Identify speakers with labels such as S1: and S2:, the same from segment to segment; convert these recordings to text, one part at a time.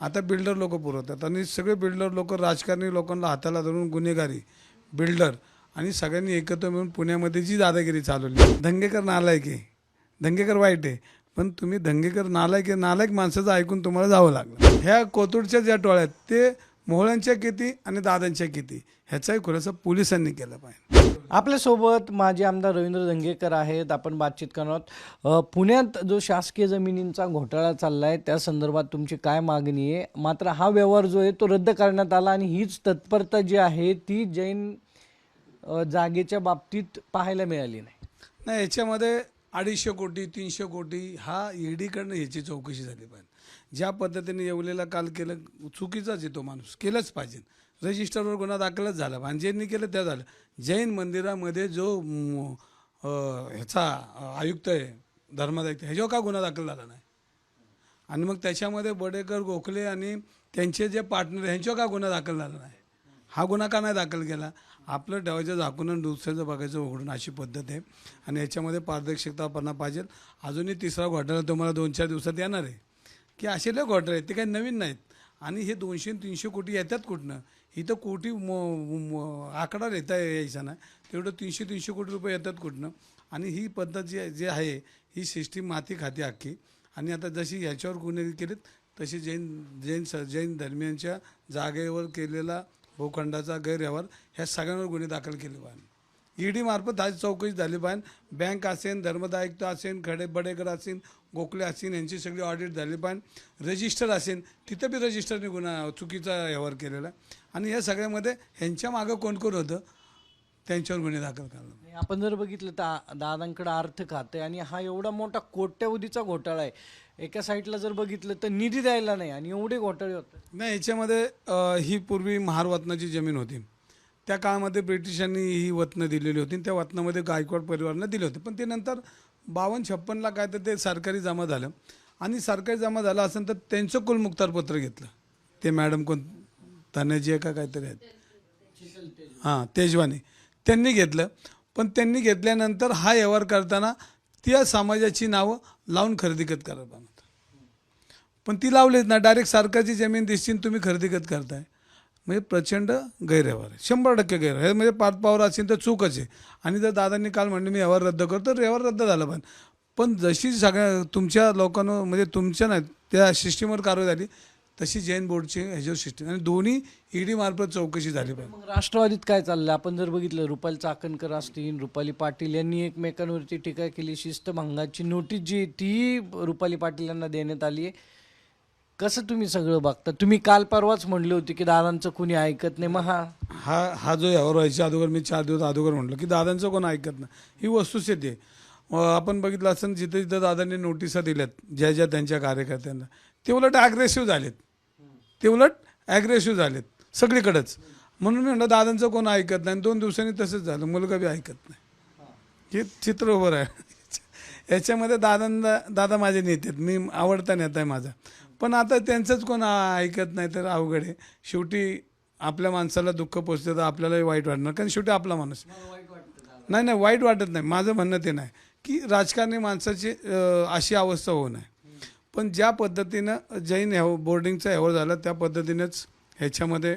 S1: आता बिल्डर लोक पुरवतात. आणि सगळे बिल्डर लोक राजकारणी लोकांना हाताला धरून गुन्हेगारी बिल्डर आणि सगळ्यांनी एकत्र मिळून पुण्यामध्ये जी दादागिरी चालवली. दंगेकर नालायक आहे. दंगेकर वाईट आहे. पण तुम्ही दंगेकर नालायक आहे. नालायक माणसाचं ऐकून तुम्हाला जावं लागलं. ह्या कोथरूडच्या ज्या टोळ्या आहेत ते मोहळ्यांच्या किती आणि दादांच्या किती? ह्याचाही खुलासा पोलिसांनी केला पाहिजे.
S2: आपल्यासोबत माजी आमदार रवींद्र दंगेकर आहेत. आपण बातचीत करणार आहोत. पुण्यात जो शासकीय जमिनींचा घोटाळा चाललाय त्या संदर्भात तुमची काय मागणी आहे? मात्र हा व्यवहार जो आहे तो रद्द करण्यात आला आणि हीच तत्परता जी आहे ती जैन जागेच्या बाबतीत पाहायला मिळाली नाही.
S1: नाही याच्यामध्ये अडीचशे कोटी तीनशे कोटी हा ईडीकडनं ह्याची चौकशी झाली पाहिजे. ज्या पद्धतीने येवलेला काल केलं चुकीचाच येतो माणूस. केलंच पाहिजे. रजिस्टरवर गुन्हा दाखलच झाला. आणि ज्यांनी केलं त्या झालं. जैन मंदिरामध्ये जो ह्याचा आयुक्त आहे धर्मादायुक्त ह्याच्यावर का गुन्हा दाखल झाला नाही? आणि मग त्याच्यामध्ये बडेकर गोखले आणि त्यांचे जे पार्टनर ह्यांच्यावर का गुन्हा दाखल झाला नाही? हा गुन्हा का नाही दाखल केला? आपलं ठेवायचं झाकून आणि दुसऱ्याचं बघायचं उघडून अशी पद्धत आहे. आणि याच्यामध्ये पारदर्शकतापणा पाहिजे. अजूनही तिसरा घोटाळा तुम्हाला दोन चार दिवसात येणार आहे. की असे लय घोटाळे आहेत. ते काही नवीन नाहीत. आणि हे दोनशे तीनशे कोटी येतात कुठनं? इथं कोटी म- आकडा येता यायचा नाही तेवढं तीनशे तीनशे कोटी रुपये येतात कुठनं? आणि ही पद्धत जी जी आहे ही सिस्टीम माती खाते अख्खी. आणि आता जशी ह्याच्यावर गुन्हे केलेत तशी जैन जैन स जैन धर्मियांच्या जागेवर केलेला भूखंडाचा गैरव्यवहार ह्या सगळ्यांवर गुन्हे दाखल केले पाहिजे. ईडी मार्फत आज चौकशी झाली पाहिजे. बँक असेल धर्मदायुक्त असेल खडे बडेकर असेल गोखले असेल यांची सगळी ऑडिट झाली पाहिजे. रजिस्टर असेल तिथं बी रजिस्टरने गुन्हा चुकीचा व्यवहार केलेला आहे. आणि या सगळ्यामध्ये ह्यांच्या मागं कोण कोण होतं त्यांच्यावर गुन्हे दाखल करणार.
S2: आपण जर बघितलं तर दादांकडे अर्थ खाते आणि हा एवढा मोठा कोट्यवधीचा घोटाळा आहे. एका साईडला जर बघितलं तर निधी द्यायला नाही आणि एवढे घोटाळे होतात.
S1: नाही याच्यामध्ये अ, ही पूर्वी महार वतनाची जमीन होती. त्या काळामध्ये ब्रिटिशांनी ही वतनं दिलेली होती. त्या वतनामध्ये गायकवाड परिवारानं दिले होते. पण ते नंतर बावन्न छप्पनला काय तर ते सरकारी जमा झालं. आणि सरकारी जमा झालं असेल तर त्यांचं कुलमुक्तारपत्र घेतलं. ते मॅडम कोण? तानाजी आहे का काहीतरी आहेत. हां तेजवानी. त्यांनी घेतलं. पण त्यांनी घेतल्यानंतर हा व्यवहार करताना त्या समाजाची नावं लावून खरेदी करत करा पण ती लावलीच ना डायरेक्ट सरकारची जमीन दिसतील तुम्ही खरेदी करत करताय. म्हणजे प्रचंड गैरव्यवहार आहे. शंभर टक्के गैरव्यवहार हे म्हणजे पाच पावर असेल तर चूकच आहे. आणि जर दादांनी काल म्हणलं मी व्यवहार रद्द करतो तर व्यवहार रद्द झाला पण. पण जशी सगळ्या तुमच्या लोकांना म्हणजे तुमच्या नाही त्या सिस्टीमवर कारवाई झाली तशी जैन बोर्डची ह्याच्यावर सिस्टीम. आणि दोन्ही ईडी मार्फत चौकशी झाली पाहिजे
S2: मग राष्ट्रवादीत काय चाललं आपण जर बघितलं रुपाली चाकणकर असतील रुपाली पाटील यांनी एकमेकांवरती टीका केली शिस्तभंगाची नोटीस जी ती रुपाली पाटील यांना देण्यात आली आहे. कसं तुम्ही सगळं बघता? तुम्ही काल परवाच म्हणले होते की दादांचं कुणी ऐकत नाही. मग हा.
S1: हा हा जो यावर व्हायच्या अगोदर मी चार दिवस अगोदर म्हटलं की दादांचं कोण ऐकत नाही? ही वस्तुस्थिती आहे आपण बघितलं असं जिथं जिथं दादांनी नोटिसा दिल्यात ज्या ज्या त्यांच्या कार्यकर्त्यांना ते उलट ॲग्रेसिव्ह झालेत. ते उलट ॲग्रेसिव्ह झालेत सगळीकडंच. म्हणून मी म्हटलं दादांचं कोण ऐकत नाही? आणि दोन दिवसांनी तसंच झालं. मुलगा बी ऐकत नाही. हे चित्र उभं आहे याच्यामध्ये दादांना दादा माझे नेते आहेत. मी आवडता नेता आहे माझा. पण आता त्यांचंच कोण ऐकत नाही तर अवघड आहे. शेवटी आपल्या माणसाला दुःख पोचतं तर आपल्यालाही वाईट वाटणार. कारण शेवटी आपला माणूस नाही नाही वाईट वाटत नाही. माझं म्हणणं ते नाही. की राजकारणी माणसाची अशी अवस्था होऊ नये. पण ज्या पद्धतीनं जैन ह्या बोर्डिंगचा ह्यावर झाला त्या पद्धतीनेच ह्याच्यामध्ये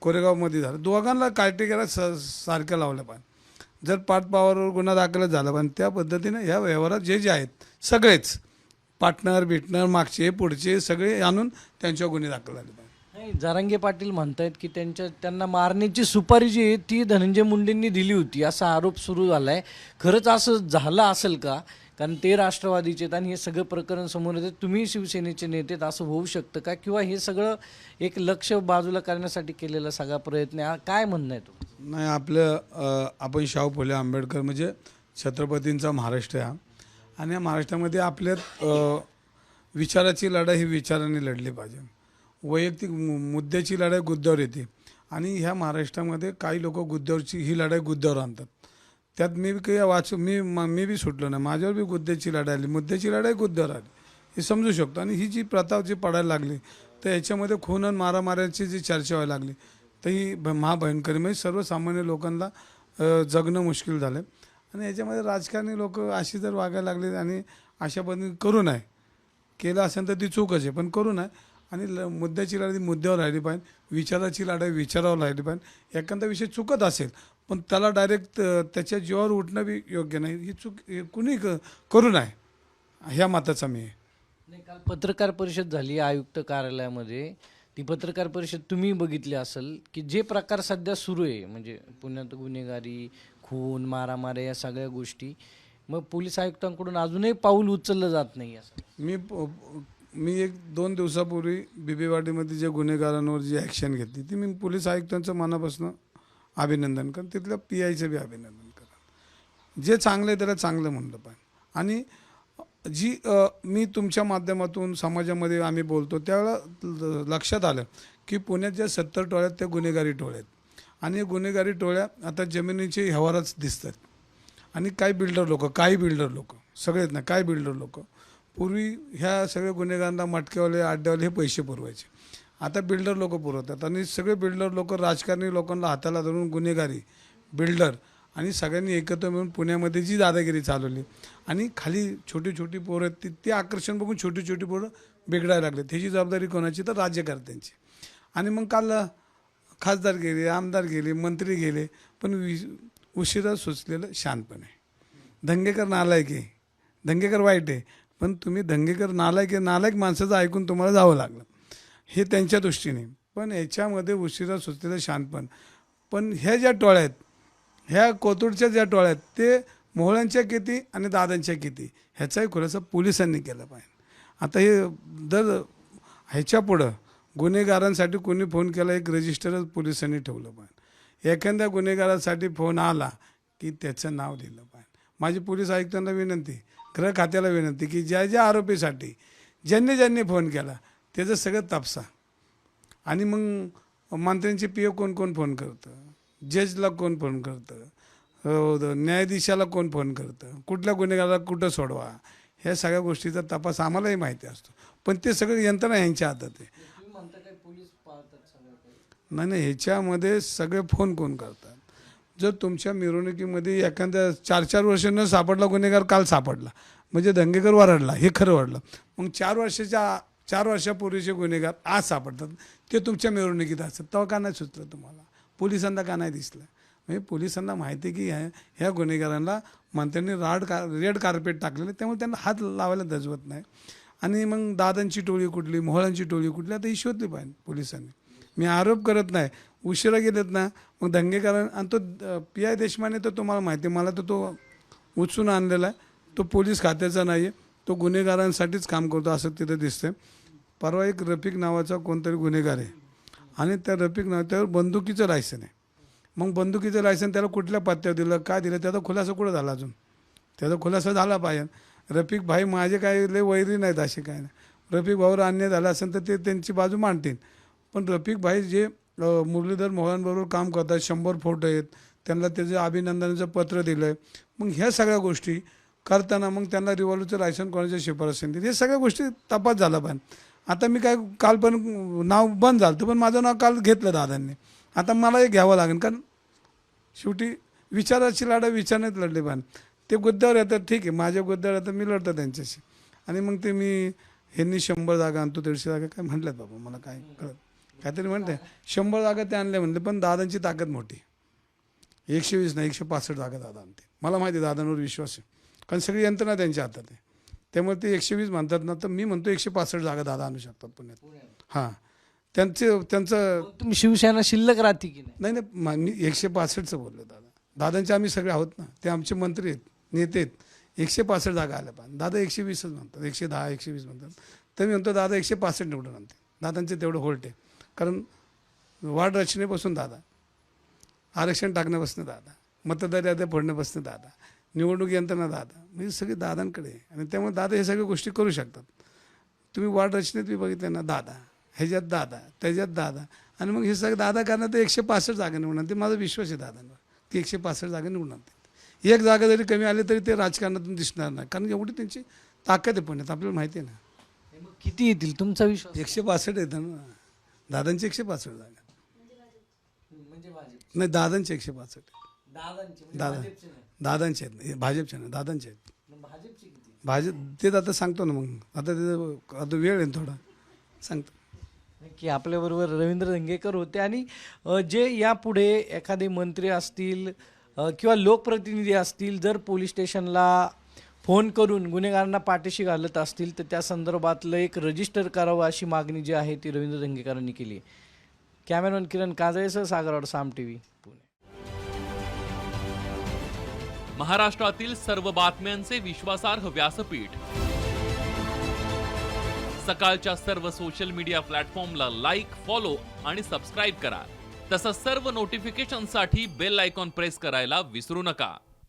S1: कोरेगावमध्ये झालं. दोघांना क्रायटेरिया स सारख्या लावल्या पाहिजे जर पाठ पावरवर गुन्हा दाखलच झाला पण त्या पद्धतीनं ह्या व्यवहारात जे जे आहेत सगळेच पार्टनर बिटनर मागचे पुढचे सगळे आणून त्यांच्यावर गुन्हे दाखल झाले पाहिजे
S2: नाही जारांगे पाटील म्हणतायत की त्यांच्या त्यांना मारण्याची सुपारी जी आहे ती धनंजय मुंडेंनी दिली होती. असा आरोप सुरू झालाय. खरंच असं झालं असेल का? कारण ते राष्ट्रवादीचे आहेत आणि हे सगळं प्रकरण समोर येते. तुम्ही शिवसेनेचे नेते आहेत, असं होऊ शकतं का? किंवा हे सगळं एक लक्ष बाजूला करण्यासाठी केलेला सगळा प्रयत्न आहे? काय म्हणणं आहे तुमचं?
S1: नाही आपलं आपण शाहू फुले आंबेडकर म्हणजे छत्रपतींचा महाराष्ट्र आहे. हा आणि या महाराष्ट्रामध्ये आपल्या विचाराची लढाई ही विचाराने लढली पाहिजे. वैयक्तिक मु- मुद्द्याची लढाई गुद्द्यावर येते. आणि ह्या महाराष्ट्रामध्ये काही लोक गुद्द्यावरची ही लढाई गुद्द्यावर आणतात. त्यात मी बी काही वाचू मी म- मी बी सुटलो नाही. माझ्यावर बी गुद्द्याची लढाई आली. मुद्द्याची लढाई गुद्द्यावर आली. हे समजू शकतो. आणि ही जी प्रथा जी पडायला लागली तर याच्यामध्ये खून आणि मारामाऱ्याची जी चर्चा व्हायला लागली तर ही भ- म्हणजे सर्वसामान्य लोकांना जगणं मुश्किल झालं आणि याच्यामध्ये राजकारणी लोक अशी जर वागायला लागले आणि अशा पद्धतीने करू नये. केलं असेल तर ती चूकच आहे पण करू नये. आणि ल मुद्द्याची लढाई मुद्द्यावर राहिली पाहिजे विचाराची लढाई विचारावर राहिली पाहिजे. एखादा विषय चुकत असेल पण त्याला डायरेक्ट त्याच्या जीवावर उठणं बी योग्य नाही. ही चूक हे कुणी क- करू नये ह्या मताचा मी आहे.
S2: नाही काल पत्रकार परिषद झाली आयुक्त कार्यालयामध्ये. ती पत्रकार परिषद तुम्ही बघितली असेल की जे प्रकार सध्या सुरू आहे म्हणजे पुण्यात गुन्हेगारी खून मारामाऱ्या या सगळ्या गोष्टी. मग पोलीस आयुक्तांकडून अजूनही पाऊल उचललं जात नाही असं.
S1: मी प- मी एक दोन दिवसापूर्वी बीबीवाडीमध्ये जे गुन्हेगारांवर जी ॲक्शन घेतली ती मी पोलीस आयुक्तांचं मनापासून अभिनंदन करेन तिथल्या पी आयचं बी अभिनंदन करेन. जे चांगलं आहे त्याला चांगलं म्हणलं पाहिजे. आणि जी मी तुमच्या माध्यमातून समाजामध्ये आम्ही बोलतो त्यावेळेला ल- लक्षात आलं की पुण्यात ज्या सत्तर टोळ्यात त्या गुन्हेगारी टोळ्यात आहेत आणि गुन्हेगारी टोळ्या आता जमिनीचे व्यवहारच दिसतात. आणि काय बिल्डर लोक? काही बिल्डर लोक? सगळेच ना काय बिल्डर लोक? पूर्वी ह्या सगळ्या गुन्हेगारांना मटकेवाले आड्डेवाले हे पैसे पुरवायचे. आता बिल्डर लोक पुरवतात आणि सगळे बिल्डर लोक राजकारणी लोकांना हाताला धरून गुन्हेगारी बिल्डर आणि सगळ्यांनी एकत्र मिळून पुण्यामध्ये जी दादागिरी चालवली आणि खाली छोटी छोटी पोरं आहेत ती ते आकर्षण बघून छोटी छोटी पोरं बिघडायला लागले त्याची जबाबदारी कोणाची? तर राज्यकर्त्यांची. आणि मग काल खासदार गेले आमदार गेले मंत्री गेले पण वि उशिरा सुचलेलं शानपण आहे दंगेकर नालायक आहे. दंगेकर वाईट आहे. पण तुम्ही दंगेकर नालायक आहे नालायक माणसाचं ऐकून तुम्हाला जावं लागलं. हे त्यांच्या दृष्टीने. पण याच्यामध्ये उशिरा सुचलेलं शानपण पण ह्या ज्या टोळ्या आहेत ह्या कोथरूडच्या ज्या टोळ्या आहेत ते मोहळ्यांच्या किती आणि दादांच्या किती ह्याचाही खुलासा पोलिसांनी केला पाहिजे. आता हे दर ह्याच्या पुढं गुन्हेगारांसाठी कोणी फोन केला एक रजिस्टरच पोलिसांनी ठेवलं पाहिजे. एखाद्या गुन्हेगारासाठी फोन आला की त्याचं नाव दिलं पाहिजे. माझी पोलीस आयुक्तांना विनंती गृह खात्याला विनंती की ज्या ज्या आरोपीसाठी ज्यांनी ज्यांनी फोन केला त्याचं सगळं तपासा. आणि मग मंत्र्यांचे पी कोण कोण फोन करतं? जजला कोण फोन करतं? न्यायाधीशाला कोण फोन करतं? कुठल्या गुन्हेगाराला कुठं सोडवा? ह्या सगळ्या गोष्टीचा तपास आम्हालाही माहिती असतो. पण ते सगळं यंत्रणा यांच्या हातात आहे
S2: तुम्ही म्हणता काय पोलीस पाळतात सगळं
S1: नाही नाही ह्याच्यामध्ये सगळे फोन कोण करतात? जर तुमच्या मिरवणुकीमध्ये एखाद्या चार चार वर्ष न सापडला गुन्हेगार काल सापडला. म्हणजे दंगेकर वरडला हे खरं वाढलं मग चार वर्षाच्या चार वर्षापूर्वीचे गुन्हेगार आज सापडतात. ते तुमच्या मिरवणुकीत असतात. तेव्हा का नाही सुचलं तुम्हाला? पोलिसांना का नाही दिसलं? म्हणजे पोलिसांना माहिती आहे की ह्या ह्या गुन्हेगारांना मंत्र्यांनी राड का रेड कार्पेट टाकलेलं आहे, त्यामुळे त्यांना हात लावायला दजवत नाही. आणि मग दादांची टोळी कुठली मोहळांची टोळी कुठली आता ही शोधली पाहिजे पोलिसांनी. मी आरोप करत नाही. उशिरा गेलेत ना मग दंगेकारण आणि तो पी आय देशमाने तर तुम्हाला माहिती आहे मला तर तो उचलून आणलेला आहे. तो पोलीस खात्याचा नाही आहे तो गुन्हेगारांसाठीच काम करतो असं तिथं दिसतंय. परवा एक रफिक नावाचा कोणतरी गुन्हेगार आहे. आणि त्या रफिक नाव त्यावर बंदुकीचं लायसन आहे. मग बंदुकीचं लायसन त्याला कुठल्या पत्त्यावर दिलं काय दिलं त्याचा खुलासा कुठं झाला अजून? त्याचा खुलासा झाला पाहिजे. रफिक भाई माझे काय लय वैरी नाहीत असे काय नाही. रफिक भाऊवर अन्याय झाला असेल तर ते त्यांची बाजू मांडतील. पण रफिक भाई जे मुरलीधर मोहनबरोबर काम करतात शंभर फोटो आहेत त्यांना त्याचं अभिनंदनाचं पत्र दिलं आहे मग ह्या सगळ्या गोष्टी करताना मग त्यांना रिव्हॉल्वरचं लायसन कोणाच्या शिफारस दिली हे सगळ्या गोष्टी तपास झाला पण. आता मी काय काल पण नाव बंद झालं होतं, पण माझं नाव काल घेतलं दादांनी. आता मला हे घ्यावं लागेल कारण शेवटी विचाराची लढा विचारण्यात लढले पण. ते गुद्द्यावर येतात ठीक आहे माझ्या गुद्द्यावर येतात मी लढतो त्यांच्याशी. आणि मग ते मी ह्यांनी शंभर जागा आणतो दीडशे जागा काय म्हटल्यात बाबा मला काय कळत काहीतरी म्हणते शंभर जागा ते आणल्या म्हणले पण दादांची ताकद मोठी. एकशे वीस नाही एकशे पासष्ट जागा दादा आणते. मला माहिती आहे दादांवर विश्वास आहे. कारण सगळी यंत्रणा त्यांच्या हातात आहे. त्यामुळे ते एकशे वीस म्हणतात ना तर मी म्हणतो एकशे पासष्ट जागा दादा आणू शकतात पुण्यात. हां. त्यांचे त्यांचं
S2: तुम्ही शिवसेना शिल्लक राहते की नाही?
S1: नाही मा- एकशे पासष्टचं बोललो दादा. दादांचे आम्ही सगळे आहोत ना. ते आमचे मंत्री आहेत नेते आहेत. एकशे पासष्ट जागा आल्या पाहिजे. दादा एकशे वीसच म्हणतात. एकशे दहा एकशे वीस म्हणतात. तर मी म्हणतो दादा एकशे पासष्ट निवडून आणते. दादांचे तेवढं होल्ट आहे. कारण वार्ड रचनेपासून दादा. आरक्षण टाकण्यापासून दादा. मतदार याद्या फोडण्यापासून दादा. निवडणूक यंत्रणा दादा. म्हणजे सगळे दादांकडे. आणि त्यामुळे दादा हे सगळ्या गोष्टी करू शकतात. तुम्ही वार्ड रचनेत बी बघितलं ना दादा. ह्याच्यात दादा त्याच्यात दादा. आणि मग हे सगळं दादा करणार तर एकशे पासष्ट जागा निवडणार ते माझा विश्वास आहे दादांवर की एकशे पासष्ट जागा निवडणार ते एक जागा जरी कमी आली तरी ते राजकारणातून दिसणार नाही. कारण एवढी त्यांची ताकद आहे पुण्यात. आपल्याला माहिती आहे ना.
S2: मग किती येतील? तुमचा विश्वास?
S1: एकशे पासष्ट येतं ना. दादांची एकशे पासष्ट जागा.
S2: म्हणजे भाजप.
S1: नाही दादांचे एकशे पासष्ट.
S2: दादांची म्हणजे
S1: दादा
S2: भाजपचे नाही.
S1: दादांचे आहेत. हे भाजपचे नाही दादांचे आहेत.
S2: मग भाजपचे किती?
S1: भाजप ते आता सांगतो ना मग. आता ते आता वेळ आहे ना थोडा. सांगतो.
S2: की आपल्याबरोबर रवींद्र दंगेकर होते आणि अ, जे यापुढे एखादे मंत्री असतील अ, किंवा लोकप्रतिनिधी असतील जर पोलीस स्टेशनला फोन करून गुन्हेगारांना पाठीशी घालत असतील तर त्या संदर्भातलं एक रजिस्टर करावं अशी मागणी जी आहे ती रवींद्र दंगेकरांनी केली आहे. कॅमेरमॅन किरण काजळेसह सागरवाड साम टी व्ही पुणे.
S3: महाराष्ट्रातील सर्व बातम्यांचे विश्वासार्ह व्यासपीठ. सकाळच्या सर्व सोशल मीडिया प्लॅटफॉर्मला लाईक फॉलो आणि सबस्क्राईब करा. तसंच सर्व नोटिफिकेशनसाठी बेल आयकॉन प्रेस करायला विसरू नका.